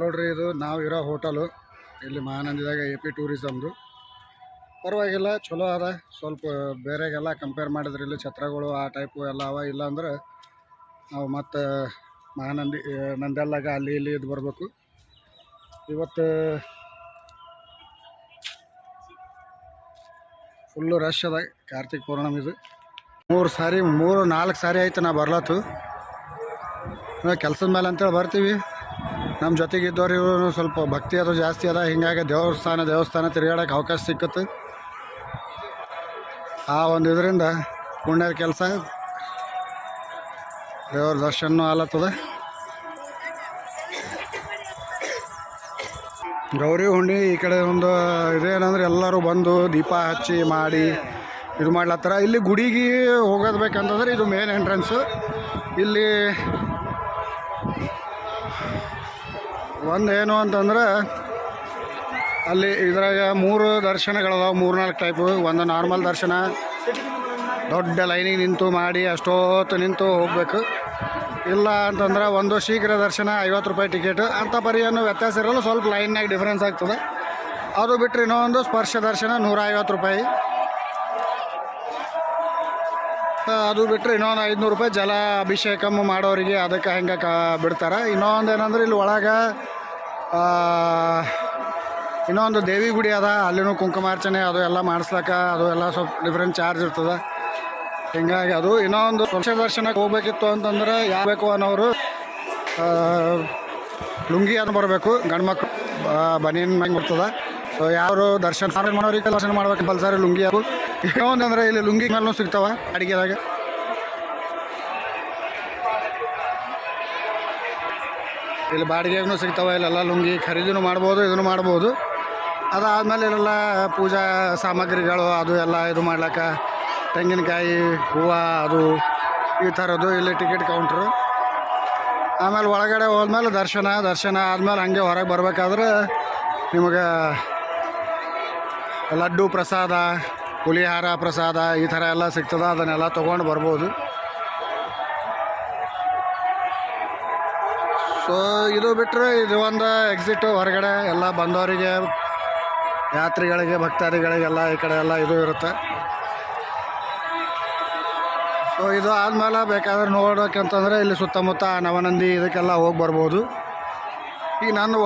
ನೋಡ್ರಿ, ಇದು ನಾವು ಇರೋ ಹೋಟಲು ಇಲ್ಲಿ ಮಹಾನಂದಿದಾಗ ಎ ಪಿ ಟೂರಿಸಮ್ದು ಪರವಾಗಿಲ್ಲ, ಚಲೋ ಅದ. ಸ್ವಲ್ಪ ಬೇರೆಗೆಲ್ಲ ಕಂಪೇರ್ ಮಾಡಿದ್ರೆ ಇಲ್ಲಿ ಛತ್ರಗಳು ಆ ಟೈಪು ಎಲ್ಲ ಅವ, ಇಲ್ಲ ಅಂದ್ರೆ ನಾವು ಮತ್ತು ಮಹಾನಂದಿ ನಂದೆಲ್ಲಾಗ ಅಲ್ಲಿ ಇಲ್ಲಿ ಇದು ಬರಬೇಕು. ಇವತ್ತು ಫುಲ್ಲು ರಶ್ ಅದ ಕಾರ್ತಿಕ್ ಪೌರ್ಣಮಿ ಇದು. ಮೂರು ಸಾರಿ, ಮೂರು ನಾಲ್ಕು ಸಾರಿ ಆಯ್ತು ನಾ ಬರ್ಲತ್ತು ಕೆಲಸದ ಮೇಲೆ ಅಂತೇಳಿ ಬರ್ತೀವಿ. ನಮ್ಮ ಜೊತೆಗೆ ಇವರು ಸ್ವಲ್ಪ ಭಕ್ತಿ ಅದು ಜಾಸ್ತಿ ಅದ. ಹಿಂಗಾಗಿ ದೇವಸ್ಥಾನ ದೇವಸ್ಥಾನ ತಿರುಗಾಡೋಕೆ ಅವಕಾಶ ಸಿಕ್ಕತ್ತು. ಆ ಒಂದು ಇದರಿಂದ ಪುಣ್ಯದ ಕೆಲಸ ದೇವ್ರ ದರ್ಶನ ಆಲತ್ತದ ಗೌರಿ ಹುಣ್ಣಿ ಈ ಕಡೆ ಒಂದು ಇದೇನಂದ್ರೆ ಎಲ್ಲರೂ ಬಂದು ದೀಪ ಹಚ್ಚಿ ಮಾಡಿ ಇದು ಮಾಡ್ಲತ್ತಾರ. ಇಲ್ಲಿ ಗುಡಿಗೆ ಹೋಗೋದು ಬೇಕಂತಂದ್ರೆ ಇದು ಮೇನ್ ಎಂಟ್ರೆನ್ಸು ಇಲ್ಲಿ ಒಂದು ಏನು ಅಂತಂದ್ರೆ ಅಲ್ಲಿ ಇದ್ರಾಗ ಮೂರು ದರ್ಶನಗಳದಾವೆ, ಮೂರು ನಾಲ್ಕು ಟೈಪು ಒಂದು ನಾರ್ಮಲ್ ದರ್ಶನ, ದೊಡ್ಡ ಲೈನಿಗೆ ನಿಂತು ಮಾಡಿ ಅಷ್ಟೊತ್ತು ನಿಂತು ಹೋಗಬೇಕು. ಇಲ್ಲ ಅಂತಂದ್ರೆ ಒಂದು ಶೀಘ್ರ ದರ್ಶನ, ಐವತ್ತು ರೂಪಾಯಿ ಟಿಕೆಟ್ ಅಂತ ಪರಿ ಏನು ವ್ಯತ್ಯಾಸ ಇರಲ್ಲ, ಸ್ವಲ್ಪ ಲೈನ್ನಾಗ ಡಿಫ್ರೆನ್ಸ್ ಆಗ್ತದೆ. ಅದು ಬಿಟ್ಟರೆ ಇನ್ನೊಂದು ಸ್ಪರ್ಶ ದರ್ಶನ ನೂರ ಐವತ್ತು ರೂಪಾಯಿ. ಅದು ಬಿಟ್ಟರೆ ಇನ್ನೊಂದು ಐದುನೂರು ರೂಪಾಯಿ ಜಲ ಅಭಿಷೇಕ ಮಾಡೋರಿಗೆ ಅದಕ್ಕೆ ಹೆಂಗೆ ಕಾ ಬಿಡ್ತಾರೆ. ಇನ್ನೊಂದು ಏನಂದ್ರೆ ಇಲ್ಲಿ ಒಳಗೆ ಇನ್ನೊಂದು ದೇವಿ ಗುಡಿ ಅದ, ಅಲ್ಲಿನೂ ಕುಂಕುಮಾರ್ಚನೆ ಅದು ಎಲ್ಲ ಮಾಡಿಸ್ಲಾಕ ಅದು ಎಲ್ಲ ಸ್ವಲ್ಪ ಡಿಫ್ರೆಂಟ್ ಚಾರ್ಜ್ ಇರ್ತದೆ. ಹಿಂಗಾಗಿ ಅದು ಇನ್ನೊಂದು ಸ್ವಚ್ಛ ದರ್ಶನಕ್ಕೆ ಹೋಗ್ಬೇಕಿತ್ತು ಅಂತಂದ್ರೆ ಯಾವ ಬೇಕು ಅನ್ನೋರು ಲುಂಗಿ ಅನ್ನು ಬರಬೇಕು, ಗಂಡ್ಮಕ್ಳು ಬನೀನ್ ಮ್ಯಾಂಗ್ ಬರ್ತದೆ. ಸೊ ಯಾರು ದರ್ಶನ? ಮಾಡೋರಿಗೆ ದರ್ಶನ ಮಾಡ್ಬೇಕು ಕಂಪಲ್ಸರಿ ಲುಂಗಿ ಅದು ಅಂದ್ರೆ ಇಲ್ಲಿ ಲುಂಗಿ ಮೇಲೂ ಸಿಗ್ತಾವ ಅಡಿಗೆದಾಗ ಇಲ್ಲಿ ಬಾಡಿಗೆಗೂ ಸಿಗ್ತಾವ, ಇಲ್ಲೆಲ್ಲ ಲುಂಗಿ ಖರೀದಿನೂ ಮಾಡ್ಬೋದು, ಇದನ್ನು ಮಾಡ್ಬೋದು. ಅದಾದಮೇಲೆ ಇಲ್ಲೆಲ್ಲ ಪೂಜಾ ಸಾಮಗ್ರಿಗಳು, ಅದು ಎಲ್ಲ ಇದು ಮಾಡ್ಲಿಕ್ಕೆ ತೆಂಗಿನಕಾಯಿ, ಹೂವು, ಅದು ಈ ಥರದ್ದು ಇಲ್ಲಿ ಟಿಕೆಟ್ ಕೌಂಟ್ರು. ಆಮೇಲೆ ಒಳಗಡೆ ಹೋದ್ಮೇಲೆ ದರ್ಶನ ದರ್ಶನ ಆದಮೇಲೆ ಹಂಗೆ ಹೊರಗೆ ಬರ್ಬೇಕಾದ್ರೆ ನಿಮಗೆ ಲಡ್ಡು ಪ್ರಸಾದ ಪುಲಿಹಾರ ಪ್ರಸಾದ, ಈ ಥರ ಎಲ್ಲ ಸಿಗ್ತದೆ, ಅದನ್ನೆಲ್ಲ ತೊಗೊಂಡು ಬರ್ಬೋದು. ಸೊ ಇದು ಬಿಟ್ಟರೆ ಇದು ಒಂದು ಎಕ್ಸಿಟ್ ಹೊರಗಡೆ ಎಲ್ಲ ಬಂದವರಿಗೆ, ಯಾತ್ರಿಗಳಿಗೆ, ಭಕ್ತಾದಿಗಳಿಗೆಲ್ಲ ಈ ಕಡೆ ಎಲ್ಲ ಇದು ಇರುತ್ತೆ. ಸೊ ಇದು ಆದಮೇಲೆ ಬೇಕಾದ್ರೆ ನೋಡೋಕೆ ಅಂತಂದರೆ ಇಲ್ಲಿ ಸುತ್ತಮುತ್ತ ನವನಂದಿ ಇದಕ್ಕೆಲ್ಲ ಹೋಗಿ ಬರ್ಬೋದು. ಈಗ ನನ್ನ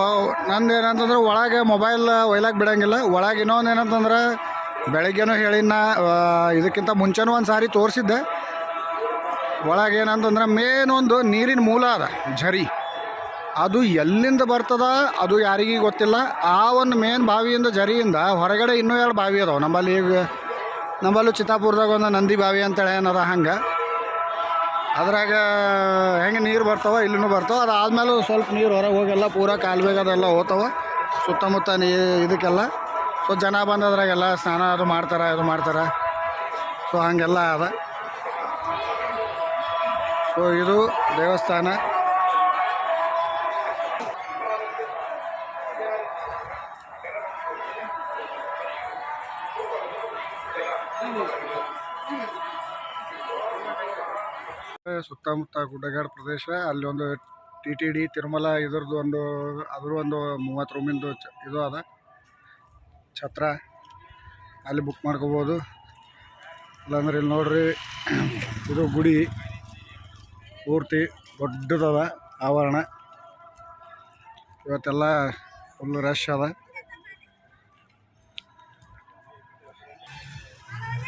ನಂದು ಏನಂತಂದ್ರೆ ಒಳಗೆ ಮೊಬೈಲ್ ಒಯ್ಲಾಕೆ ಬಿಡಂಗಿಲ್ಲ. ಒಳಗೆ ಇನ್ನೊಂದು ಏನಂತಂದ್ರೆ ಬೆಳಗ್ಗೆನೂ ಹೇಳಿನ ಇದಕ್ಕಿಂತ ಮುಂಚೆನೂ ಒಂದು ಸಾರಿ ತೋರಿಸಿದ್ದೆ. ಒಳಗೆ ಏನಂತಂದ್ರೆ ಮೇನ್ ಒಂದು ನೀರಿನ ಮೂಲ ಅದ, ಝರಿ. ಅದು ಎಲ್ಲಿಂದ ಬರ್ತದ, ಅದು ಯಾರಿಗೂ ಗೊತ್ತಿಲ್ಲ. ಆ ಒಂದು ಮೇನ್ ಬಾವಿಯಿಂದ, ಝರಿಯಿಂದ ಹೊರಗಡೆ ಇನ್ನೂ ಎರಡು ಬಾವಿ ಅದಾವೆ. ನಮ್ಮಲ್ಲಿ ಈಗ ನಮ್ಮಲ್ಲೂ ಚಿತ್ತಾಪುರದಾಗ ಒಂದು ನಂದಿ ಬಾವಿ ಅಂತೇಳಿ ಏನದ ಹಂಗೆ. ಅದ್ರಾಗ ಹೆಂಗೆ ನೀರು ಬರ್ತಾವ ಇಲ್ಲೂ ಬರ್ತಾವ, ಅದಾದ್ಮೇಲೆ ಸ್ವಲ್ಪ ನೀರು ಹೊರಗೆ ಹೋಗೆಲ್ಲ, ಪೂರ ಕಾಲುವೆಗೆ ಅದೆಲ್ಲ ಹೋಗ್ತಾವ ಸುತ್ತಮುತ್ತ ನೀ ಇದಕ್ಕೆಲ್ಲ. ಸೊ ಜನ ಬಂದದ್ರಾಗೆಲ್ಲ ಸ್ನಾನ ಅದು ಮಾಡ್ತಾರೆ, ಇದು ಮಾಡ್ತಾರೆ. ಸೊ ಹಂಗೆಲ್ಲ ಅದ. ಸೊ ಇದು ದೇವಸ್ಥಾನ. ಸುತ್ತಮುತ್ತ ಗುಡ್ಡಗಾಡು ಪ್ರದೇಶ, ಅಲ್ಲಿ ಒಂದು ಟಿ ಟಿ ಡಿ ತಿರುಮಲ, ಇದ್ರದ್ದು ಒಂದು ಅದ್ರ ಒಂದು ಮೂವತ್ತು ರೂಮಿಂದು ಚ, ಇದು ಅದ. ಛತ್ರ, ಅಲ್ಲಿ ಬುಕ್ ಮಾಡ್ಕೋಬೋದು. ಇಲ್ಲಾಂದ್ರೆ ಇಲ್ಲಿ ನೋಡ್ರಿ, ಇದು ಗುಡಿ, ಪೂರ್ತಿ ದೊಡ್ಡದದ ಆವರಣ. ಇವತ್ತೆಲ್ಲ ಫುಲ್ ರಶ್ ಅದ.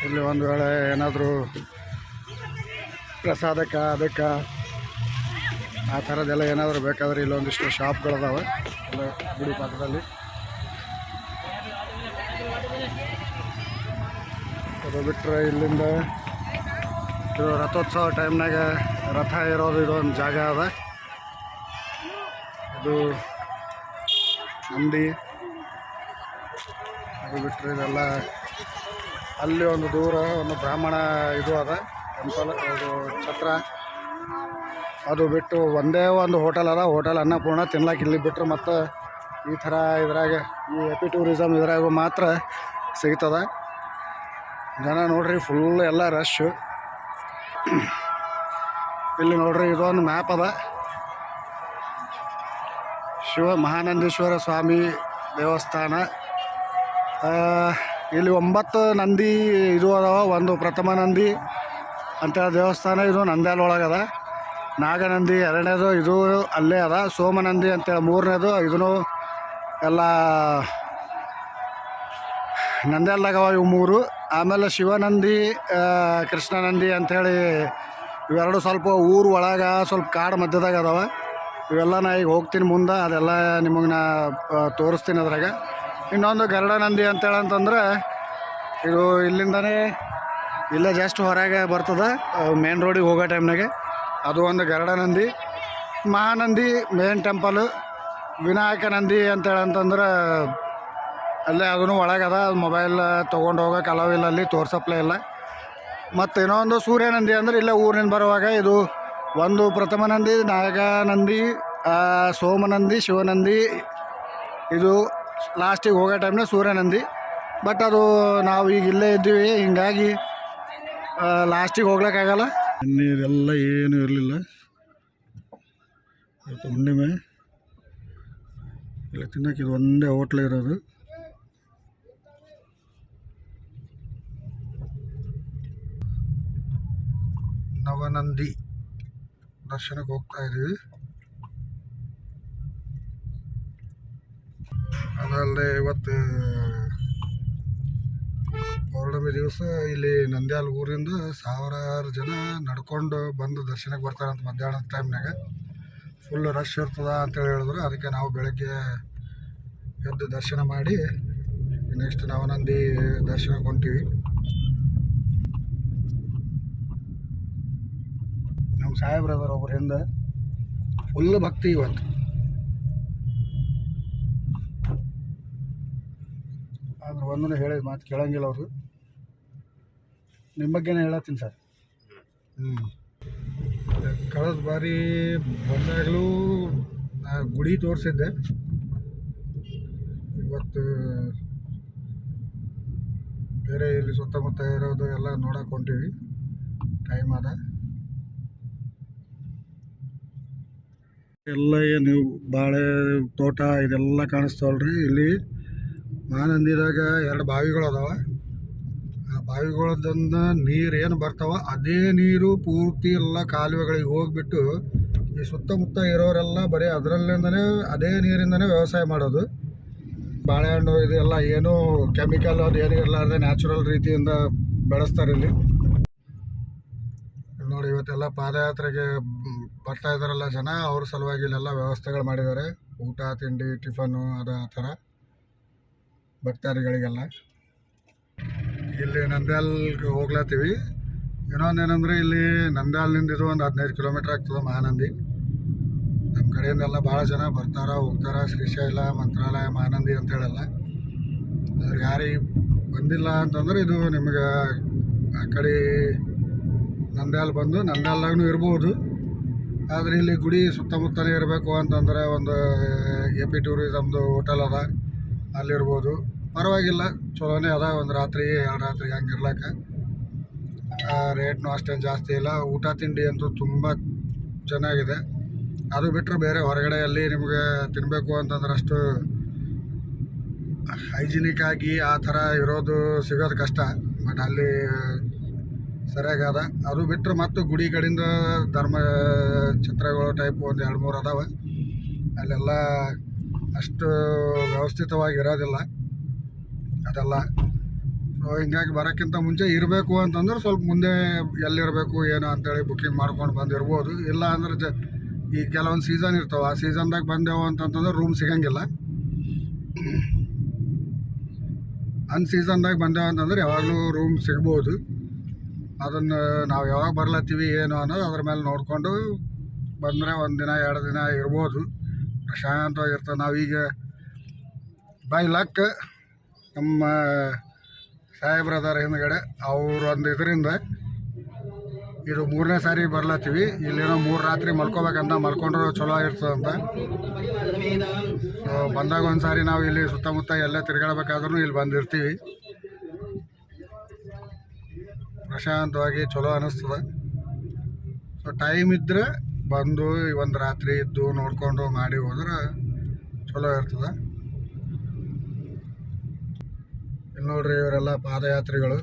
ಇಲ್ಲಿ ಒಂದು ವೇಳೆ ಏನಾದರೂ ಪ್ರಸಾದಕ್ಕೆ ಅದಕ್ಕೆ ಆ ಥರದ್ದೆಲ್ಲ ಏನಾದರೂ ಬೇಕಾದ್ರೆ ಇಲ್ಲೊಂದಿಷ್ಟು ಶಾಪ್ಗಳದಾವೆ. ಎಲ್ಲ ಗುಡಿ ಪಕ್ಕದಲ್ಲಿ ಅದು ಬಿಟ್ಟರೆ ಇಲ್ಲಿಂದ ರಥೋತ್ಸವ ಟೈಮ್ನಾಗ ರಥ ಇರೋದು ಇದೊಂದು ಜಾಗ ಅದ. ಇದು ನಂದಿ. ಅದು ಬಿಟ್ಟರೆ ಇದೆಲ್ಲ ಅಲ್ಲಿ ಒಂದು ದೂರ ಒಂದು ಬ್ರಾಹ್ಮಣ ಇದು ಅದ. ಟೆಂಪಲ್ ಇದು ಛತ್ರ. ಅದು ಬಿಟ್ಟು ಒಂದೇ ಒಂದು ಹೋಟೆಲ್ ಅದ. ಹೋಟೆಲ್ ಅನ್ನಪೂರ್ಣ ತಿನ್ಲಾಕ ಇಲ್ಲಿ ಬಿಟ್ಟರು ಮತ್ತು ಈ ಥರ ಇದ್ರಾಗ, ಈ ಎಪಿ ಟೂರಿಸಮ್ ಇದ್ರಾಗ ಮಾತ್ರ ಸಿಗ್ತದ. ಜನ ನೋಡ್ರಿ ಫುಲ್ ಎಲ್ಲ ರಶ್ಶು ಇಲ್ಲಿ ನೋಡ್ರಿ, ಇದೊಂದು ಮ್ಯಾಪ್ ಅದ. ಶಿವ, ಮಹಾನಂದೇಶ್ವರ ಸ್ವಾಮಿ ದೇವಸ್ಥಾನ. ಇಲ್ಲಿ ಒಂಬತ್ತು ನಂದಿ ಇದು ಅದಾವ, ಒಂದು ಪ್ರಥಮ ನಂದಿ. ಅಂತೇಳಿ ದೇವಸ್ಥಾನ ಇದು ನಂದ್ಯಾಲ ಒಳಗದ ನಾಗನಂದಿ ಎರಡನೇದು, ಇದು ಅಲ್ಲೇ ಅದ. ಸೋಮನಂದಿ ಅಂತೇಳಿ ಮೂರನೇದು ಇದೂ ಎಲ್ಲ ನಂದ್ಯಾಲ್ದಾಗವ ಇವು ಮೂರು. ಆಮೇಲೆ ಶಿವನಂದಿ ಕೃಷ್ಣನಂದಿ ಅಂಥೇಳಿ ಇವೆರಡು ಸ್ವಲ್ಪ ಊರು ಒಳಗೆ ಸ್ವಲ್ಪ ಕಾಡು ಮಧ್ಯದಾಗ ಅದಾವ. ಇವೆಲ್ಲ ನಾ ಈಗ ಹೋಗ್ತೀನಿ ಮುಂದೆ, ಅದೆಲ್ಲ ನಿಮಗೆ ನಾ ತೋರಿಸ್ತೀನಿ ಅದ್ರಾಗ. ಇನ್ನೊಂದು ಗರಡನಂದಿ ನಂದಿ ಅಂತೇಳಿ ಅಂತಂದ್ರೆ ಇದು ಇಲ್ಲಿಂದನೇ ಇಲ್ಲೇ ಜಸ್ಟ್ ಹೊರಗೆ ಬರ್ತದೆ ಮೇನ್ ರೋಡಿಗೆ ಹೋಗೋ ಟೈಮ್ನಾಗೆ ಅದು ಒಂದು ಗರಡ ನಂದಿ ಮಹಾನಂದಿ ಮೇನ್ ಟೆಂಪಲ್ ವಿನಾಯಕ ನಂದಿ ಅಂತೇಳಿ ಅಂತಂದ್ರೆ ಅಲ್ಲೇ ಅದೂ ಒಳಗದ ಮೊಬೈಲ್ ತೊಗೊಂಡು ಹೋಗೋಕೆ ಅಲವ್ ಇಲ್ಲ, ಅಲ್ಲಿ ತೋರ್ಸಪ್ಲೇ ಇಲ್ಲ. ಮತ್ತು ಇನ್ನೊಂದು ಸೂರ್ಯನಂದಿ ಅಂದ್ರೆ ಇಲ್ಲೇ ಊರಿನಿಂದ ಬರುವಾಗ ಇದು ಒಂದು ಪ್ರಥಮ ನಂದಿ ನಾಗನಂದಿ ಸೋಮನಂದಿ, ಶಿವನಂದಿ, ಇದು ಲಾಸ್ಟಿಗೆ ಹೋಗೋ ಟೈಮ್ನ ಸೂರ್ಯನಂದಿ. ಬಟ್ ಅದು ನಾವು ಈಗ ಇಲ್ಲೇ ಇದ್ದೀವಿ, ಹಿಂಗಾಗಿ ಲಾಸ್ಟಿಗೆ ಹೋಗ್ಲಿಕ್ಕಾಗಲ್ಲ ನೀರೆಲ್ಲ ಏನೂ ಇರಲಿಲ್ಲ. ಇವತ್ತು ಹುಣ್ಣಿಮೆ. ಇಲ್ಲ, ತಿನ್ನಕ್ಕೆ ಇದು ಒಂದೇ ಹೋಟ್ಲ್ ಇರೋದು. ನವನಂದಿ ದರ್ಶನಕ್ಕೆ ಹೋಗ್ತಾ ಇದ್ದೀವಿ ಅದಲ್ಲದೆ ಇವತ್ತು ಪೌರ್ಣಮಿ ದಿವಸ ಇಲ್ಲಿ ನಂದ್ಯಾಲ್ ಊರಿಂದ ಸಾವಿರಾರು ಜನ ನಡ್ಕೊಂಡು ಬಂದು ದರ್ಶನಕ್ಕೆ ಬರ್ತಾರೆ ಅಂತ ಮಧ್ಯಾಹ್ನದ ಟೈಮ್ನಾಗ ಫುಲ್ ರಶ್ ಇರ್ತದ ಅಂತೇಳಿ ಹೇಳಿದ್ರು. ಅದಕ್ಕೆ ನಾವು ಬೆಳಗ್ಗೆ ಎದ್ದು ದರ್ಶನ ಮಾಡಿ ನೆಕ್ಸ್ಟ್ ನಾವು ನಂದಿ ದರ್ಶನ ಹೊಂಟೀವಿ. ನಮ್ಮ ಸಾಹೇಬ್ರು ಅದಾರ ಒಬ್ರು ಹಿಂದೆ. ಫುಲ್ ಭಕ್ತಿ ಇವತ್ತು. ಆದ್ರೆ ಒಂದನ್ನು ಹೇಳಿದ ಮಾತು ಕೇಳಂಗಿಲ್ಲ ಅವರು. ನಿಮ್ಮ ಬಗ್ಗೆನೇ ಹೇಳತ್ತೀನಿ ಸರ್. ಹ್ಞೂ ಕಳೆದ ಬಾರಿ ಬಂದಾಗಲೂ ಗುಡಿ ತೋರಿಸಿದ್ದೆ. ಇವತ್ತು ಬೇರೆ ಇಲ್ಲಿ ಸುತ್ತಮುತ್ತ ಇರೋದು ಎಲ್ಲ ನೋಡಕ್ಕೆ ಹೊಂಟೀವಿ. ಟೈಮ್ ಅದ. ಎಲ್ಲ ಏನು ಬಾಳೆ ತೋಟ ಇದೆಲ್ಲ ಕಾಣಿಸ್ತಾವಲ್ರಿ ಇಲ್ಲಿ. ಮಾನಂದಿದಾಗ ಎರಡು ಬಾವಿಗಳು ಅದಾವ ಬಾವಿಗಳದಿಂದ ನೀರು ಏನು ಬರ್ತಾವ ಅದೇ ನೀರು ಪೂರ್ತಿ ಎಲ್ಲ ಕಾಲುವೆಗಳಿಗೆ ಹೋಗ್ಬಿಟ್ಟು ಈ ಸುತ್ತಮುತ್ತ ಇರೋರೆಲ್ಲ ಬರೀ ಅದರಲ್ಲಿಂದನೇ ಅದೇ ನೀರಿಂದನೇ ವ್ಯವಸಾಯ ಮಾಡೋದು. ಬಾಳೆಹಣ್ಣು ಇದೆಲ್ಲ ಏನೂ ಕೆಮಿಕಲ್ ಅದು ಏನೂ ಇರಲಾರ್ದೆ ನ್ಯಾಚುರಲ್ ರೀತಿಯಿಂದ ಬೆಳೆಸ್ತಾರೆ ಇಲ್ಲಿ. ನೋಡಿ ಇವತ್ತೆಲ್ಲ ಪಾದಯಾತ್ರೆಗೆ ಬರ್ತಾ ಇದ್ದಾರಲ್ಲ ಜನ, ಅವ್ರ ಸಲುವಾಗಿ ಇಲ್ಲೆಲ್ಲ ವ್ಯವಸ್ಥೆಗಳು ಮಾಡಿದ್ದಾರೆ. ಊಟ, ತಿಂಡಿ, ಟಿಫನ್ನು ಅದು ಆ ಥರ ಭಕ್ತಾದಿಗಳಿಗೆಲ್ಲ. ಇಲ್ಲಿ ನಂದ್ಯಾಲ್ಗೆ ಹೋಗ್ಲತ್ತೀವಿ. ಏನಂದರೆ ಇಲ್ಲಿ ನಂದ್ಯಾಲ್ನಿಂದ ಇದು ಒಂದು ಹದಿನೈದು ಕಿಲೋಮೀಟ್ರ್ ಆಗ್ತದೆ ಮಹಾನಂದಿ. ನಮ್ಮ ಕಡೆಯಿಂದೆಲ್ಲ ಭಾಳ ಜನ ಬರ್ತಾರ, ಹೋಗ್ತಾರ. ಶ್ರೀಶೈಲ, ಮಂತ್ರಾಲಯ, ಮಹಾನಂದಿ ಅಂತೇಳೆಲ್ಲ ಅದ್ರ ಯಾರಿಗೆ ಬಂದಿಲ್ಲ ಅಂತಂದ್ರೆ ಇದು ನಿಮಗೆ ಆ ಕಡೆ ನಂದ್ಯಾಲ್ ಬಂದು ನಂದ್ಯಾಲ್ದಾಗೂ ಇರ್ಬೋದು. ಆದರೆ ಇಲ್ಲಿ ಗುಡಿ ಸುತ್ತಮುತ್ತಲೇ ಇರಬೇಕು ಅಂತಂದರೆ ಒಂದು ಎ ಪಿ ಟೂರಿಸಮ್ದು ಹೋಟೆಲ್ ಅದ. ಅಲ್ಲಿರ್ಬೋದು. ಪರವಾಗಿಲ್ಲ, ಚಲೋನೇ ಅದ, ಒಂದು ರಾತ್ರಿ, ಎರಡು ರಾತ್ರಿ ಹಂಗೆ ಇರ್ಲಾಕ ರೇಟ್ನು ಅಷ್ಟೇನು ಜಾಸ್ತಿ ಇಲ್ಲ. ಊಟ ತಿಂಡಿ ಅಂತೂ ತುಂಬ ಚೆನ್ನಾಗಿದೆ. ಅದು ಬಿಟ್ಟರೆ ಬೇರೆ ಹೊರಗಡೆ ಅಲ್ಲಿ ನಿಮಗೆ ತಿನ್ನಬೇಕು ಅಂತಂದ್ರೆ ಅಷ್ಟು ಹೈಜಿನಿಕ್ ಆಗಿ ಆ ಥರ ಇರೋದು ಸಿಗೋದು ಕಷ್ಟ. ಬಟ್ ಅಲ್ಲಿ ಸರಿಯಾಗದ ಅದು. ಬಿಟ್ಟರೆ ಮತ್ತು ಗುಡಿ ಕಡಿಂದ ಧರ್ಮ ಚಿತ್ರಗಳು ಟೈಪ್ ಒಂದು ಎರಡು ಮೂರು ಅದಾವೆ. ಅಲ್ಲೆಲ್ಲ ಅಷ್ಟು ವ್ಯವಸ್ಥಿತವಾಗಿ ಇರೋದಿಲ್ಲ. ಅದೆಲ್ಲ. ಸೊ ಹಿಂಗಾಗಿ ಬರೋಕ್ಕಿಂತ ಮುಂಚೆ ಇರಬೇಕು ಅಂತಂದ್ರೆ ಸ್ವಲ್ಪ ಮುಂದೆ ಎಲ್ಲಿರಬೇಕು, ಏನು ಅಂತೇಳಿ ಬುಕ್ಕಿಂಗ್ ಮಾಡ್ಕೊಂಡು ಬಂದಿರ್ಬೋದು. ಇಲ್ಲ ಅಂದ್ರೆ ಜ, ಈ ಕೆಲವೊಂದು ಸೀಸನ್ ಇರ್ತಾವೆ. ಆ ಸೀಸನ್ದಾಗ ಬಂದೆವು ಅಂತಂತಂದ್ರೆ ರೂಮ್ ಸಿಗಂಗಿಲ್ಲ. ಅನ್ ಸೀಸನ್ದಾಗ ಬಂದೆವು ಅಂತಂದ್ರೆ ಯಾವಾಗಲೂ ರೂಮ್ ಸಿಗ್ಬೋದು. ಅದನ್ನು ನಾವು ಯಾವಾಗ ಬರ್ಲತ್ತೀವಿ, ಏನು ಅನ್ನೋದು ಅದ್ರ ಮೇಲೆ ನೋಡಿಕೊಂಡು ಬಂದರೆ ಒಂದು ದಿನ, ಎರಡು ದಿನ ಇರ್ಬೋದು. ಪ್ರಶಾಂತವಾಗಿರ್ತದೆ ನಾವೀಗ. ಬೈ ಲಕ್ ನಮ್ಮ ಸಾಹೇಬ್ರದಾರ ಹಿಂದ್ಗಡೆ ಅವ್ರ ಒಂದು ಇದರಿಂದ ಇದು ಮೂರನೇ ಸಾರಿ ಬರ್ಲತ್ತೀವಿ. ಇಲ್ಲೇನೋ ಮೂರು ರಾತ್ರಿ ಮಲ್ಕೋಬೇಕಂತ ಮಲ್ಕೊಂಡ್ರೆ ಚಲೋ ಆಗಿರ್ತದಂತ ಸೊ ಬಂದಾಗ ಒಂದು ಸಾರಿ ನಾವು ಇಲ್ಲಿ ಸುತ್ತಮುತ್ತ ಎಲ್ಲ ತಿರ್ಗಾಡ್ಬೇಕಾದ್ರೂ ಇಲ್ಲಿ ಬಂದಿರ್ತೀವಿ. ಪ್ರಶಾಂತವಾಗಿ ಚಲೋ ಅನ್ನಿಸ್ತದೆ ಸೊ ಟೈಮ್ ಇದ್ದರೆ ಬಂದು ಒಂದು ರಾತ್ರಿ ಇದ್ದು ನೋಡಿಕೊಂಡು ಮಾಡಿ ಹೋದ್ರೆ ಚಲೋ ಇರ್ತದೆ. ಇಲ್ಲಿ ನೋಡ್ರಿ ಇವರೆಲ್ಲ ಪಾದಯಾತ್ರಿಗಳು.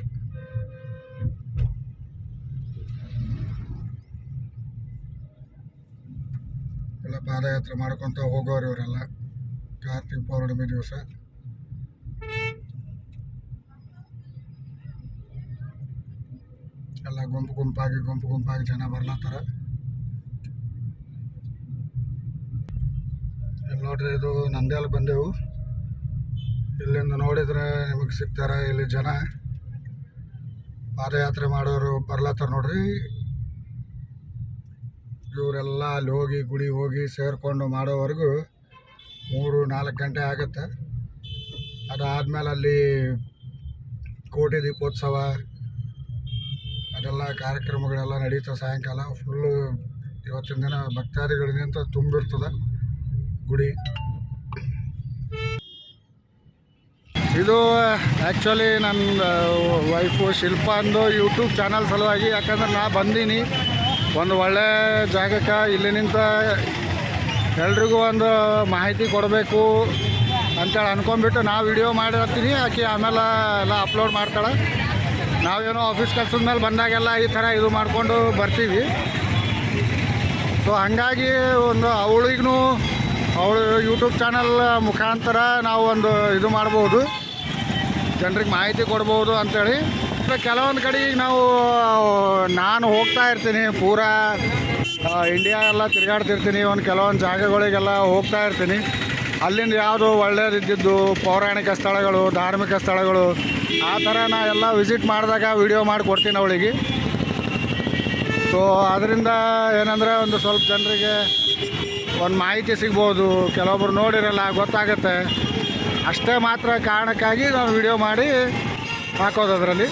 ಎಲ್ಲ ಪಾದಯಾತ್ರೆ ಮಾಡ್ಕೊತ ಹೋಗೋರು ಇವರೆಲ್ಲ. ಕಾರ್ತಿಕ ಪೌರ್ಣಿಮೆ ದಿವಸ. ಎಲ್ಲ ಗುಂಪು ಗುಂಪಾಗಿ ಗುಂಪು ಗುಂಪಾಗಿ ಜನ ಬರ್ಲತ್ತಾರ. ಇಲ್ಲಿ ನೋಡ್ರಿ ಇದು ನಂದೆಲ್ಲ ಬಂದೆವು. ಇಲ್ಲಿಂದ ನೋಡಿದ್ರೆ ನಿಮಗೆ ಸಿಗ್ತಾರೆ ಇಲ್ಲಿ ಜನ. ಪಾದಯಾತ್ರೆ ಮಾಡೋರು ಬರ್ಲತ್ತಾರ ನೋಡ್ರಿ. ಇವರೆಲ್ಲ ಅಲ್ಲಿ ಹೋಗಿ, ಗುಡಿ ಹೋಗಿ ಸೇರಿಕೊಂಡು ಮಾಡೋವರೆಗೂ ಮೂರು, ನಾಲ್ಕು ಗಂಟೆ ಆಗುತ್ತೆ. ಅದಾದಮೇಲೆ ಅಲ್ಲಿ ಕೋಟಿ ದೀಪೋತ್ಸವ, ಅದೆಲ್ಲ ಕಾರ್ಯಕ್ರಮಗಳೆಲ್ಲ ನಡೀತವೆ ಸಾಯಂಕಾಲ. ಫುಲ್ಲು ಇವತ್ತಿನ ದಿನ ಭಕ್ತಾದಿಗಳಿಗಿಂತ ತುಂಬಿರ್ತದೆ ಗುಡಿ. ಇದು ಆ್ಯಕ್ಚುಲಿ ನನ್ನ ವೈಫು ಶಿಲ್ಪ ಅಂದು ಯೂಟ್ಯೂಬ್ ಚಾನಲ್ ಸಲುವಾಗಿ, ಯಾಕಂದ್ರೆ ನಾ ಬಂದೀನಿ. ಒಂದು ಒಳ್ಳೆ ಜಾಗಕ್ಕೆ, ಇಲ್ಲಿ ನಿಂತ ಎಲ್ರಿಗೂ ಒಂದು ಮಾಹಿತಿ ಕೊಡಬೇಕು ಅಂತೇಳಿ ಅನ್ಕೊಂಡ್ಬಿಟ್ಟು ನಾ ವಿಡಿಯೋ ಮಾಡಿರ್ತೀನಿ. ಆಕೆ ಆಮೇಲೆ ಎಲ್ಲ ಅಪ್ಲೋಡ್ ಮಾಡ್ತಾಳೆ. ನಾವೇನೋ ಆಫೀಸ್ ಕೆಲಸದ ಮೇಲೆ ಬಂದಾಗೆಲ್ಲ ಈ ಥರ ಇದು ಮಾಡಿಕೊಂಡು ಬರ್ತೀವಿ. ಸೊ ಹಾಗಾಗಿ ಒಂದು ಅವಳಿಗೂ ಅವಳು ಯೂಟ್ಯೂಬ್ ಚಾನಲ್ ಮುಖಾಂತರ ನಾವು ಒಂದು ಇದು ಮಾಡ್ಬೋದು. ಜನರಿಗೆ ಮಾಹಿತಿ ಕೊಡ್ಬೋದು ಅಂಥೇಳಿ ಕೆಲವೊಂದು ಕಡೆ ಈಗ ನಾವು, ನಾನು ಹೋಗ್ತಾ ಇರ್ತೀನಿ, ಪೂರಾ ಇಂಡಿಯಾ ಎಲ್ಲ ತಿರುಗಾಡ್ತಿರ್ತೀನಿ, ಒಂದು ಕೆಲವೊಂದು ಜಾಗಗಳಿಗೆಲ್ಲ ಹೋಗ್ತಾ ಇರ್ತೀನಿ. ಅಲ್ಲಿಂದ ಯಾವುದು ಒಳ್ಳೇದಿದ್ದಿದ್ದು, ಪೌರಾಣಿಕ ಸ್ಥಳಗಳು, ಧಾರ್ಮಿಕ ಸ್ಥಳಗಳು, ಆ ಥರ ನಾ ಎಲ್ಲ ವಿಸಿಟ್ ಮಾಡಿದಾಗ ವಿಡಿಯೋ ಮಾಡಿ ಕೊಡ್ತೀನಿ ಅವಳಿಗೆ. ಸೊ ಅದರಿಂದ ಏನಂದರೆ ಒಂದು ಸ್ವಲ್ಪ ಜನರಿಗೆ ಒಂದು ಮಾಹಿತಿ ಸಿಗ್ಬೋದು. ಕೆಲವೊಬ್ರು ನೋಡಿರಲ್ಲ, ಗೊತ್ತಾಗುತ್ತೆ. ಅಷ್ಟೇ ಮಾತ್ರ ಕಾರಣಕ್ಕಾಗಿ ನಾವು ವಿಡಿಯೋ ಮಾಡಿ ಹಾಕೋದು ಅದರಲ್ಲಿ.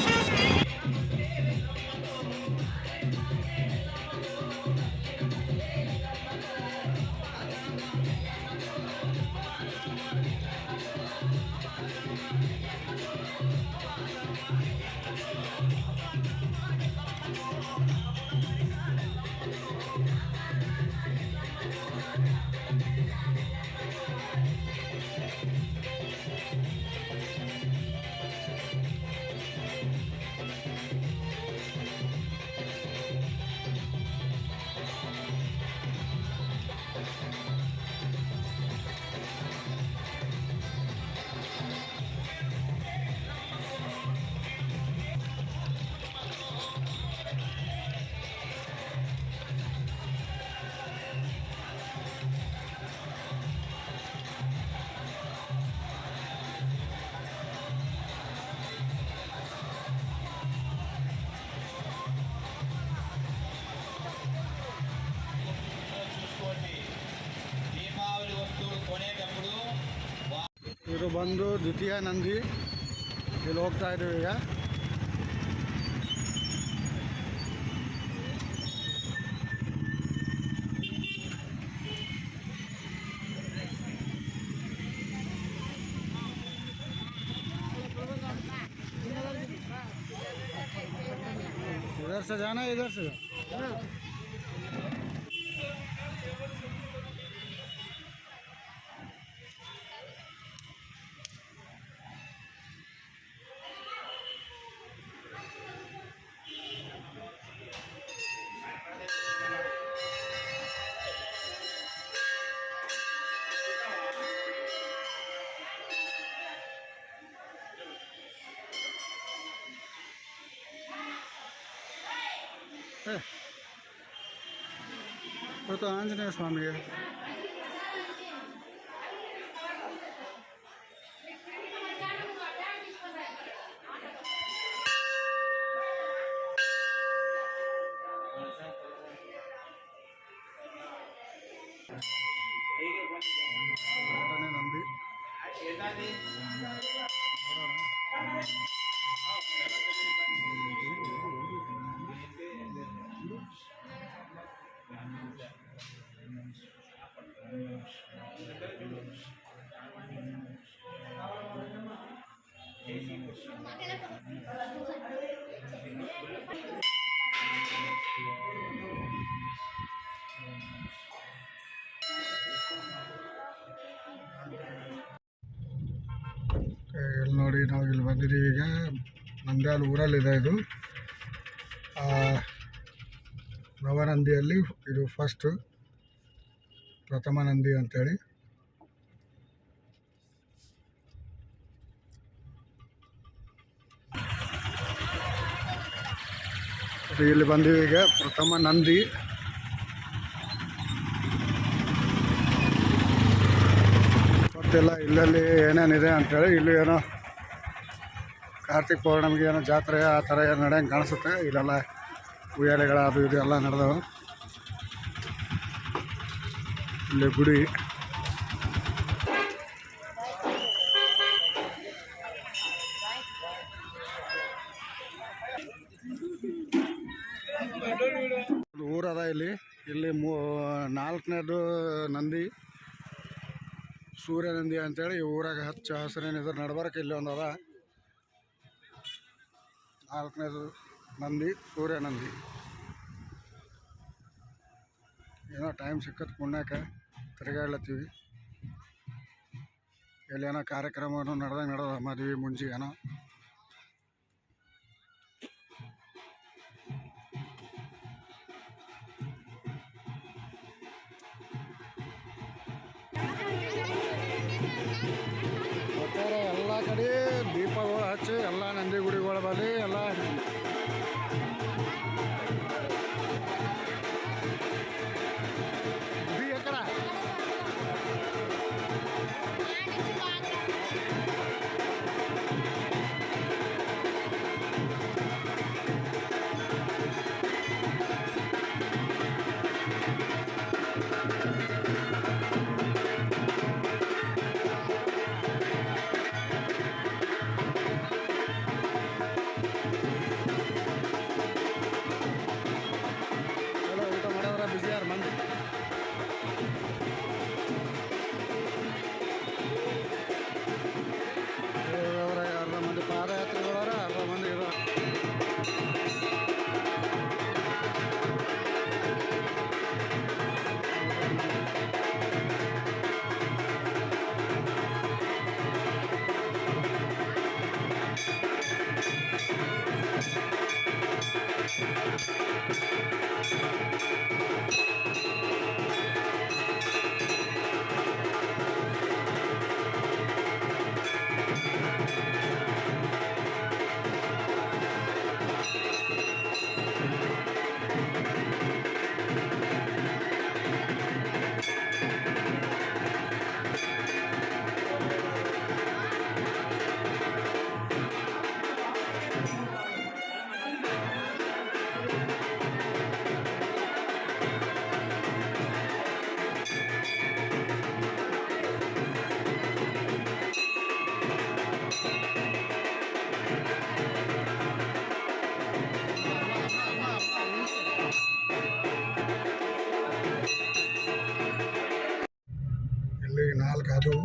ಬಂದು ದ್ವಿತೀಯ ನಂದಿ ಇಲ್ಲಿ ಹೋಗ್ತಾ ಇದ್ದೀವಿ ಈಗ इधर से जाना है इधर से ಇವತ್ತು ಆಂಜನೇಯ ಸ್ವಾಮಿಗೆ ಇಲ್ಲಿ ನೋಡಿ, ನಾವು ಇಲ್ಲಿ ಬಂದಿದ್ದೀವಿ ಈಗ. ನಮ್ಮದೇ ಅಲ್ಲಿ ಊರಲ್ಲಿದೆ ಇದು. ನವನಂದಿಯಲ್ಲಿ ಇದು ಫಸ್ಟು ಪ್ರಥಮ ನಂದಿ ಅಂತೇಳಿ. ಇಲ್ಲಿ ಬಂದೀವಿ ಈಗ. ಪ್ರಥಮ ನಂದಿ. ಗೊತ್ತಿಲ್ಲ ಇಲ್ಲಲ್ಲಿ ಏನೇನಿದೆ ಅಂತೇಳಿ ಇಲ್ಲಿ ಏನೋ ಕಾರ್ತಿಕ್ ಪೌರ್ಣಮಿಗೆ ಏನೋ ಜಾತ್ರೆ ಆ ಥರ ಏನು ನಡೆಯಂಗೆ ಕಾಣಿಸುತ್ತೆ. ಇಲ್ಲೆಲ್ಲ ಉಯ್ಯಾಲೆಗಳ ಅದು ಇದು ಎಲ್ಲ ನಡೆದವು. ಇಲ್ಲಿ ಗುಡಿ ಒಂದು ಊರದ ಇಲ್ಲಿ ಇಲ್ಲಿ ಮೂ ನಾಲ್ಕನೇದು ನಂದಿ ಸೂರ್ಯ ನಂದಿ ಅಂತೇಳಿ ಊರಾಗ ಹಚ್ಚ ಹಸಿರೇನಿದ್ರೆ ನಡ್ಬಾರಕ್ಕೆ ನಡ್ಬರ್ಕ ಇಲ್ಲಿ ಒಂದು ಅದ. ನಾಲ್ಕನೇದು ನಂದಿ ಸೂರ್ಯ ನಂದಿ ಏನೋ ಟೈಮ್ ಸಿಕ್ಕತ್ ಪುಣ್ಯಕ್ಕೆ ತಿರುಗಾಡ್ಲತ್ತೀವಿ ಇಲ್ಲಿ ಏನೋ ಕಾರ್ಯಕ್ರಮವನ್ನು ನಡೆದಂಗೆ ನಡೆದ ಮದುವೆ ಮುಂಚೆ ಏನೋ. ಎಲ್ಲ ನಂದಿ ಗುಡಿಗಳ ಬಳಿ ಎಲ್ಲ ಅದು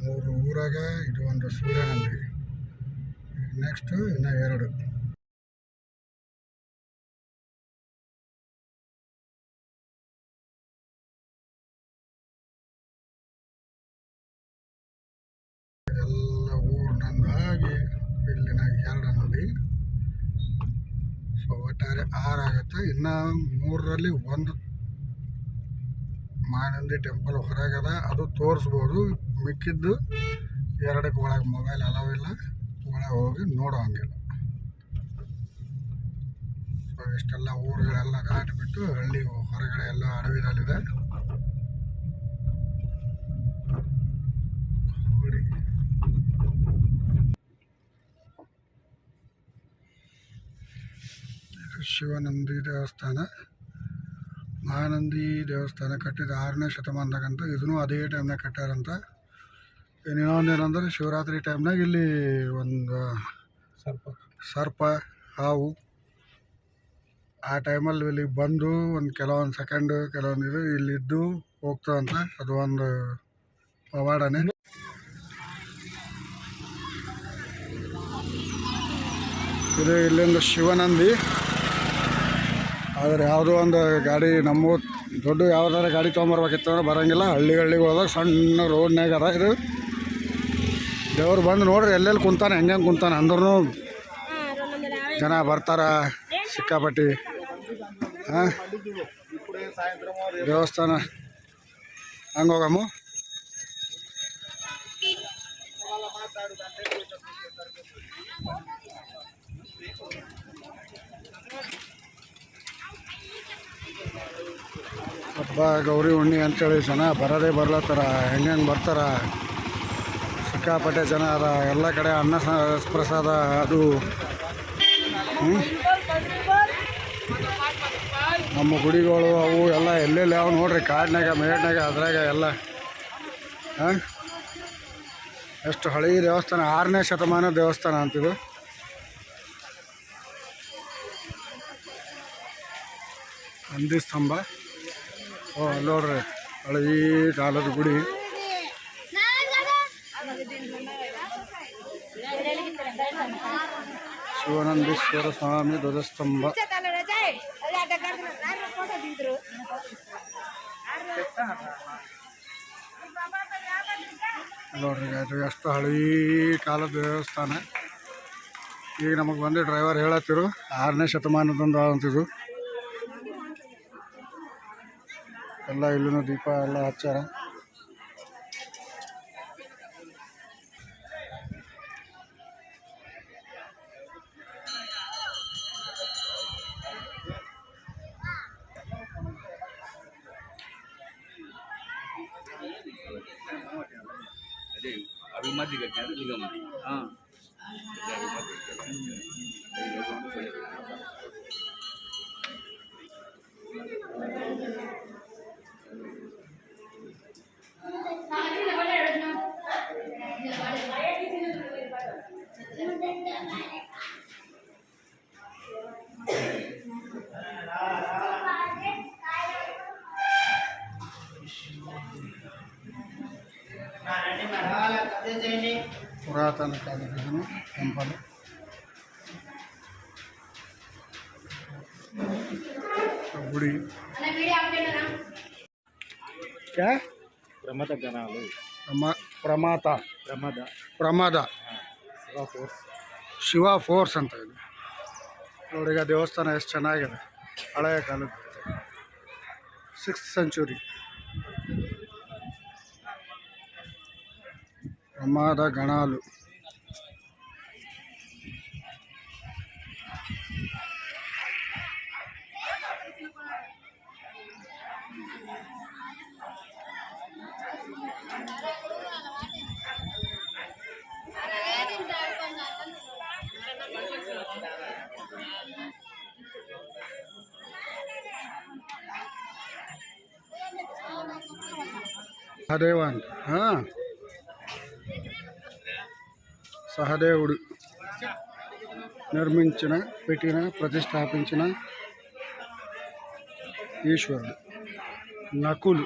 ಮೂರು ಊರಾಗ ಇದು ಒಂದು ಸೂರ್ಯನಂದಿ ನೆಕ್ಸ್ಟ್ ಇನ್ನು ಎರಡು. ಎಲ್ಲ ಊರಿನಂದಾಗಿ ಇಲ್ಲಿನ ಎರಡು ನೋಡಿ. ಸೊ ಒಟ್ಟಾರೆ ಆರು ಆಗುತ್ತೆ. ಇನ್ನು ಮೂರರಲ್ಲಿ ಒಂದು ಮಾನಂದಿ ಟೆಂಪಲ್ ಹೊರಗದ, ಅದು ತೋರಿಸ್ಬೋದು. ಮಿಕ್ಕಿದ್ದು ಎರಡಕ್ಕೆ ಒಳಗೆ ಮೊಬೈಲ್ ಅಲವ್ ಇಲ್ಲ. ಒಳಗೆ ಹೋಗಿ ನೋಡೋ ಹಂಗಿಲ್ಲ ಸೊ ಇಷ್ಟೆಲ್ಲ ಊರುಗಳೆಲ್ಲ ದಾಟಿಬಿಟ್ಟು ಹಳ್ಳಿ ಹೊರಗಡೆ ಎಲ್ಲ ಅಡವಿದಲ್ಲಿದೆ ಶಿವನಂದಿ ದೇವಸ್ಥಾನ. ಮಹಾನಂದಿ ದೇವಸ್ಥಾನ ಕಟ್ಟಿದ ಆರನೇ ಶತಮಾನದಾಗಂತ ಇದನ್ನೂ ಅದೇ ಟೈಮ್ನಾಗ ಕಟ್ಟಾರಂತ. ಇನ್ನೊಂದು ಏನಂದ್ರೆ ಶಿವರಾತ್ರಿ ಟೈಮ್ನಾಗ ಇಲ್ಲಿ ಒಂದು ಸರ್ಪ. ಸರ್ಪ ಹಾವು ಆ ಟೈಮಲ್ಲಿ ಇಲ್ಲಿ ಬಂದು ಒಂದು ಕೆಲವೊಂದು ಸೆಕೆಂಡು ಕೆಲವೊಂದು ಇದು ಇಲ್ಲಿದ್ದು ಹೋಗ್ತಾವಂತ ಅದು ಒಂದು ಪವಾಡನೆ. ಇದು ಇಲ್ಲಿಂದ ಶಿವನಂದಿ. ಆದ್ರೆ ಯಾವುದೋ ಒಂದು ಗಾಡಿ ನಮ್ಮ ದೊಡ್ಡ ಯಾವ್ದಾರ ಗಾಡಿ ತೊಗೊಂಬರ್ಬೇಕಿತ್ತು ಅಂದ್ರೆ ಬರೋಂಗಿಲ್ಲ. ಹಳ್ಳಿ ಹಳ್ಳಿಗೆ ಹೋದಾಗ ಸಣ್ಣ ರೋಡ್ನಾಗ ಅದ ಇದು. ದೇವ್ರು ಬಂದು ನೋಡ್ರಿ ಎಲ್ಲೆಲ್ಲಿ ಕುಂತಾನೆ, ಹೆಂಗೆ ಕುಂತಾನೆ ಅಂದ್ರೂ ಜನ ಬರ್ತಾರ, ಸಿಕ್ಕಾಪಟ್ಟಿ. ಹಾಂ? ದೇವಸ್ಥಾನ. ಹಂಗೆ ಹೋಗಮ್ಮ. ಹಬ್ಬ, ಗೌರಿ ಹುಣ್ಣಿ ಅಂತೇಳಿ ಜನ ಬರೋದೇ ಬರ್ಲತ್ತಾರ ಹೆಂಗೆ ಹೆಂಗೆ ಬರ್ತಾರ? ಸಿಕ್ಕಾಪಟ್ಟೆ ಜನ ಅದ, ಎಲ್ಲ ಕಡೆ ಅನ್ನ ಪ್ರಸಾದ ಅದು. ನಮ್ಮ ಗುಡಿಗಳು ಅವು ಎಲ್ಲ ಎಲ್ಲೆಲ್ಲಿ ಅವು ನೋಡ್ರಿ, ಕಾಡಿನಾಗ, ಮೇಡ್ನಾಗ, ಅದ್ರಾಗ ಎಲ್ಲ. ಹಾಂ? ಎಷ್ಟು ಹಳೆಯ ದೇವಸ್ಥಾನ, ಆರನೇ ಶತಮಾನ ದೇವಸ್ಥಾನ ಅಂತಿದು. ಹಂದಿ ಸ್ತಂಭ. ನೋಡ್ರಿ ಹಳದಿ ಕಾಲದ ಗುಡಿ. ಶಿವನಂದೀಶ್ವರ ಸ್ವಾಮಿ ಧ್ವಜಸ್ತಂಭ. ನೋಡ್ರಿ ಇದು ಎಷ್ಟು ಹಳೀ ಕಾಲದ ದೇವಸ್ಥಾನ. ಈಗ ನಮಗೆ ಬಂದು ಡ್ರೈವರ್ ಹೇಳತ್ತಿರು, ಆರನೇ ಶತಮಾನದೊಂದು ಅಂತಿದ್ದು ಎಲ್ಲ ಇಲ್ಲೂ ದೀಪ ಎಲ್ಲ ಹಚ್ಚಾರ ಕಾಲದ ಇದನ್ನು ಟೆಂಪಲ್ ಗುಡಿ. ಕ್ಯಾ ಪ್ರಮದ ಗಣಾಲು ಪ್ರಮ ಪ್ರಮಾತ ಪ್ರಮದ. ಪ್ರಮಾದ. ಫೋರ್ಸ್ ಶಿವ ಫೋರ್ಸ್ ಅಂತ ಇದೆ. ನೋಡಿ ಈಗ ದೇವಸ್ಥಾನ ಎಷ್ಟು ಚೆನ್ನಾಗಿದೆ. ಹಳೆಯ ಕಾಲದ ಸಿಕ್ಸ್ ಸೆಂಚುರಿ ಪ್ರಮಾದ ಗಣಾಲು సహదేవాన్ సహదేవుడు నిర్మించిన పెట్టిన ప్రతిష్టాపించిన ఈశ్వరుడు నకులు.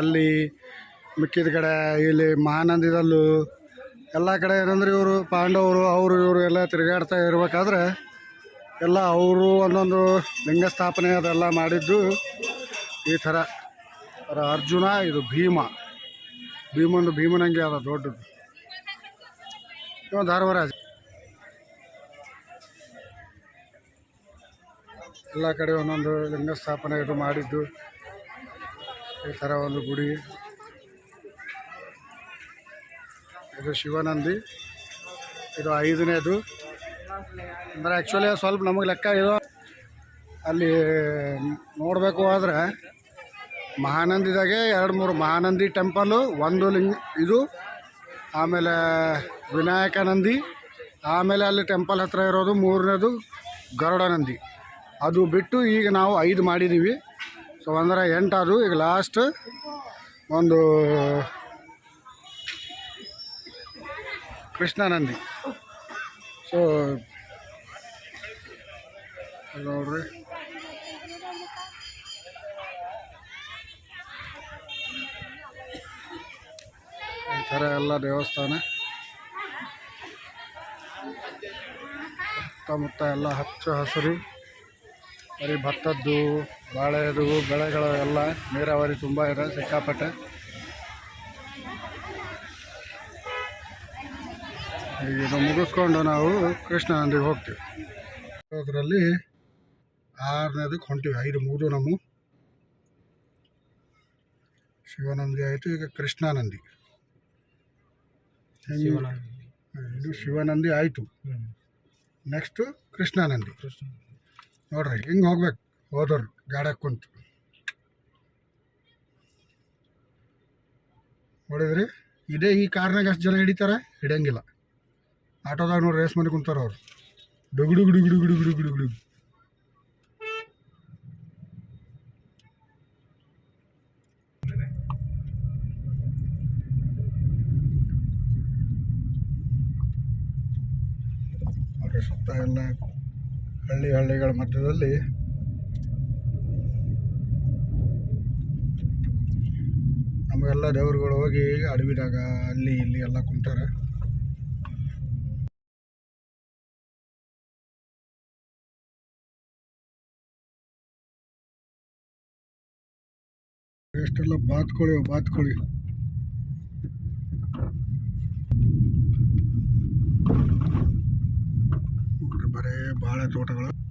ಅಲ್ಲಿ ಮಿಕ್ಕಿದ ಕಡೆ, ಇಲ್ಲಿ ಮಹಾನಂದಿದಲ್ಲೂ ಎಲ್ಲ ಕಡೆ ಏನಂದ್ರೆ ಇವರು, ಪಾಂಡವರು, ಅವರು ಇವರು ಎಲ್ಲ ತಿರುಗಾಡ್ತಾ ಇರಬೇಕಾದ್ರೆ ಎಲ್ಲ ಅವರು ಒಂದೊಂದು ಲಿಂಗ ಸ್ಥಾಪನೆ ಅದೆಲ್ಲ ಮಾಡಿದ್ದು ಈ ಥರ. ಅರ್ಜುನ, ಇದು ಭೀಮ. ಭೀಮಂದು ಭೀಮನಂಗೆ ಅದ ದೊಡ್ಡದು. ಇವ ಧಾರವಾರಾಜ ಎಲ್ಲ ಕಡೆ ಒಂದೊಂದು ಲಿಂಗ ಸ್ಥಾಪನೆ ಇದು ಮಾಡಿದ್ದು. ಈ ಥರ ಒಂದು ಗುಡಿ. ಇದು ಶಿವನಂದಿ. ಇದು ಐದನೇದು. ಅಂದರೆ ಆ್ಯಕ್ಚುಲಿ ಸ್ವಲ್ಪ ನಮಗೆ ಲೆಕ್ಕ ಇದು. ಅಲ್ಲಿ ನೋಡಬೇಕು ಆದರೆ ಮಹಾನಂದಿದಾಗೆ ಎರಡು ಮೂರು ಮಹಾನಂದಿ ಟೆಂಪಲು ಒಂದು ಲಿಂಗ ಇದು, ಆಮೇಲೆ ವಿನಾಯಕ ನಂದಿ, ಆಮೇಲೆ ಅಲ್ಲಿ ಟೆಂಪಲ್ ಹತ್ತಿರ ಇರೋದು ಮೂರನೇದು ಗರುಡ ನಂದಿ ಅದು ಬಿಟ್ಟು ಈಗ ನಾವು ಐದು ಮಾಡಿದ್ದೀವಿ ಸೊ ಅಂದರೆ ಎಂಟು ಈಗ ಲಾಸ್ಟ್ ಒಂದು ಕೃಷ್ಣ ನಂದಿ ಸೊ ನೋಡ್ರಿ. ಥರ ಎಲ್ಲ ದೇವಸ್ಥಾನ. ಸುತ್ತಮುತ್ತ ಎಲ್ಲ ಹಚ್ಚ ಹಸಿರು. ಬರೀ ಭತ್ತದ್ದು ಬಾಳೆದು ಬೆಳೆಗಳು ಎಲ್ಲ ನೀರಾವರಿ ತುಂಬ ಇದೆ ಸಿಕ್ಕಾಪಟ್ಟೆ. ಈಗ ಇದು ಮುಗಿಸ್ಕೊಂಡು ನಾವು ಕೃಷ್ಣ ನಂದಿಗೆ ಹೋಗ್ತೀವಿ. ಅದರಲ್ಲಿ ಆರನೇದಕ್ಕೆ ಹೊಂಟಿವಿ ಐದು ಮೂರು ನಮ್ಮ ಶಿವನಂದಿ ಆಯಿತು ಈಗ ಕೃಷ್ಣಾನಂದಿ. ನಂದಿ ಇದು? ಶಿವನಂದಿ. ಆಯಿತು. ನೆಕ್ಸ್ಟು ಕೃಷ್ಣಾನಂದಿ. ನೋಡ್ರಿ, ಹಿಂಗೆ ಹೋಗ್ಬೇಕು. ಹೋದವ್ರು ಗಾಡ್ಯಾಗ ಕುಂತು. ನೋಡಿದ್ರಿ? ಇದೇ ಈ ಕಾರ್ನಾಗ ಅಷ್ಟು ಜನ ಹಿಡಿತಾರೆ? ಹಿಡಿಯಂಗಿಲ್ಲ. ಆಟೋದಾಗ ನೋಡಿ ರೇಸ್ ಮಾಡಿ ಕುಂತಾರ ಅವ್ರು. ಡಗುಡು ಗುಡು ಗುಡು ಗುಡು ಡುಗು ಡುಗು ನೋಡ್ರಿ, ಸುತ್ತ ಎಲ್ಲ ಹಳ್ಳಿ ಹಳ್ಳಿಗಳ ಮಧ್ಯದಲ್ಲಿ ನಮಗೆಲ್ಲ ದೇವರುಗಳು ಹೋಗಿ ಅಡವಿದಾಗ ಅಲ್ಲಿ ಇಲ್ಲಿ ಎಲ್ಲ ಕುಂತಾರೆ. ಎಷ್ಟೆಲ್ಲ ಬಾತ್ಕೊಳ್ಳಿ ಬಾತ್ಕೊಳ್ಳಿ ನೋಡ್ರಿ ಬರೇ ಬಾಳೆ ತೋಟಗಳು.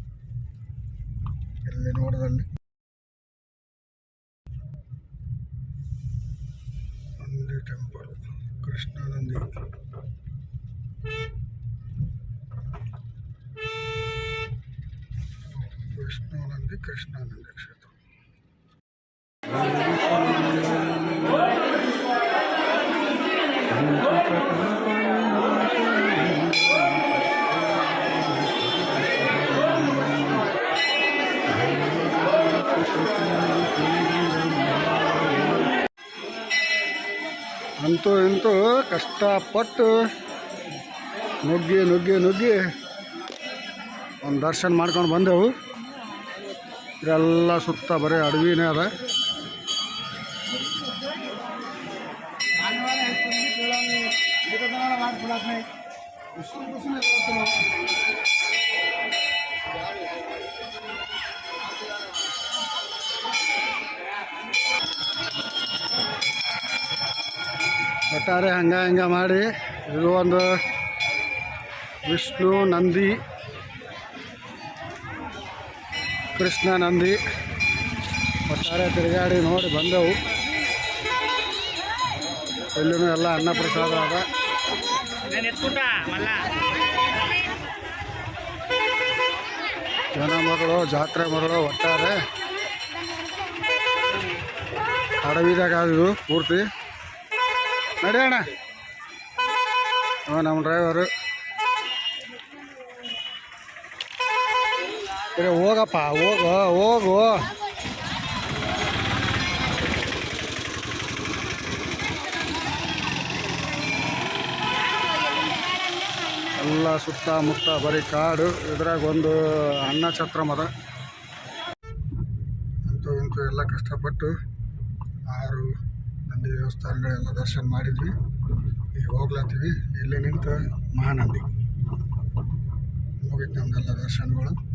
ಕಷ್ಟಪಟ್ಟು ನುಗ್ಗಿ ನುಗ್ಗಿ ನುಗ್ಗಿ ಒಂದು ದರ್ಶನ ಮಾಡ್ಕೊಂಡು ಬಂದೆವು. ಇದೆಲ್ಲ ಸುತ್ತ ಬರೀ ಅಡವಿನೇ ಅದ. ಒಟ್ಟಾರೆ ಹಂಗೆ ಹಂಗ ಮಾಡಿ ಇದು ಒಂದು ವಿಷ್ಣು ನಂದಿ ಕೃಷ್ಣ ನಂದಿ. ಒಟ್ಟಾರೆ ತಿರುಗಾಡಿ ನೋಡಿ ಬಂದೆವು. ಇಲ್ಲಿನೂ ಎಲ್ಲ ಅನ್ನ ಪ್ರಸಾದ ಅದ. ಜನ ಮಗಳು ಜಾತ್ರೆ ಮಗಳು ಒಟ್ಟಾರೆ. ಅಡವಿದಾಗ ಪೂರ್ತಿ. ನಡೆಯೋಣ ನಮ್ಮ ಡ್ರೈವರು ಹೋಗಪ್ಪ, ಹೋಗು ಹೋಗು. ಎಲ್ಲ ಸುತ್ತಮುತ್ತ ಬರೀ ಕಾಡು, ಇದ್ರಾಗ ಒಂದು ಅನ್ನ ಛತ್ರ ಮದ ಅಂತೂ ಇಂತೂ ಎಲ್ಲ ಕಷ್ಟಪಟ್ಟು ದೇವಸ್ಥಾನಗಳೆಲ್ಲ ದರ್ಶನ ಮಾಡಿದ್ವಿ. ಈಗ ಹೋಗ್ಲತ್ತೀವಿ. ಇಲ್ಲಿ ನಿಂತ ಮಹಾನಂದಿ. ಮುಗಿತು ನಮ್ದೆಲ್ಲ ದರ್ಶನಗಳು.